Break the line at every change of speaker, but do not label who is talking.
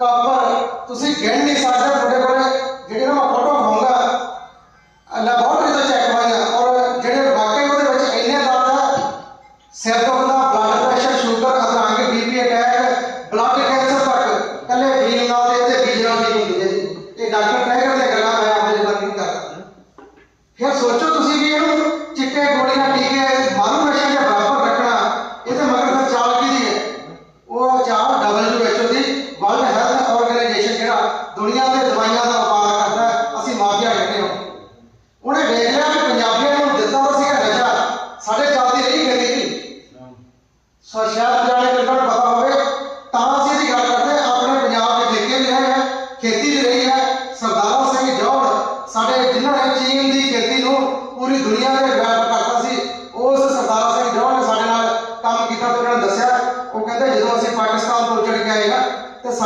Copper ਤੁਸੀਂ ਗਿਣ ਨਹੀਂ ਸਕਦੇ ਤੁਹਾਡੇ ਕੋਲ। ਜਿਹੜੇ ਨਾ ਮੈਂ ਫੋਟੋ ਖਾਉਂਗਾ ਲੈਬੋਰਟਰੀ ਤੋਂ ਚੈੱਕ ਹੋਇਆ ਔਰ ਜਿਹੜੇ ਵਾਕਈ ਉਹਦੇ ਵਿੱਚ ਇੰਨੇ ਜ਼ਿਆਦਾ ਸਿਰ ਤੋਂ ਦਾ ਬਲੱਡ ਪ੍ਰੈਸ਼ਰ ਸ਼ੂਗਰ ਅਸਾਂਗੇ ਬੀਪੀ ਅਟੈਕ ਬਲੱਡ ਕੈਂਸਰ ਤੱਕ ਕੱਲੇ ਬੀਨ ਨਾਲ ਦੇ ਤੇ ਬੀਜਾਂ ਦੀ ਹੁੰਦੀ ਜੀ। ਇਹ ਡਾਕਟਰ ਟੈਗਰ ਦੀਆਂ ਗੱਲਾਂ ਮੈਂ ਆਪਣੇ ਨਾਲ ਨਹੀਂ ਕਰ ਫਿਰ ਸੋਚੋ ਤੁਸੀਂ ਵੀ ਇਹਨੂੰ ਚਿੱਟੇ ਗੋਲੀਆਂ ਟੀਕੇ ਮਾਰੂ ਨਸ਼ੇ ਦੇ ਬਰਾਬਰ ਰੱਖਣਾ ਇਹਦੇ ਮਗਰ ਫਿਰ ਚਾਲ ਕੀ ਦੀ ਹੈ? ਉਹ ਚਾਲ ਡਬਲ ਦੁਨੀਆ ਦੇ ਦਵਾਈਆਂ ਦਾ ਵਪਾਰ ਕਰਦਾ ਅਸੀਂ ਮਾਫੀਆ ਕਹਿੰਦੇ ਹਾਂ। ਉਹਨੇ ਦੇਖ ਲਿਆ ਕਿ ਪੰਜਾਬੀਆਂ ਨੂੰ ਦਿੱਤਾ ਤਾਂ ਸੀਗਾ ਨਜ਼ਰ ਸਾਡੇ ਜਾਤੀ ਨਹੀਂ ਕਹਿੰਦੀ ਸੀ। ਸੋ ਸ਼ਾਇਦ ਜਾਣੇ ਲੱਗਣ ਪਤਾ ਹੋਵੇ, ਤਾਂ ਅਸੀਂ ਇਹਦੀ ਗੱਲ ਕਰਦੇ ਆਪਣੇ ਪੰਜਾਬ ਦੇ ਠੇਕੇ ਵੀ ਹੈ, ਖੇਤੀ ਵੀ ਰਹੀ ਹੈ, ਸਰਦਾਰ ਸਿੰਘ ਜੋੜ ਸਾਡੇ ਜਿਨ੍ਹਾਂ ਨੇ ਚੀਨ ਦੀ ਖੇਤੀ ਨੂੰ ਪੂਰੀ ਦੁਨੀਆ ਦੇ ਵਿਆਪ ਕਰਤਾ ਸੀ, ਉਸ ਸਰਦਾਰ ਸਿੰਘ ਜੋੜ ਨੇ ਸਾਡੇ ਨਾਲ ਕੰਮ ਕੀਤਾ ਤੇ ਉਹਨਾਂ ਨੇ ਦੱਸਿਆ, ਉਹ ਕਹਿੰਦੇ ਜਦੋਂ ਅਸੀਂ ਪਾਕਿਸਤਾਨ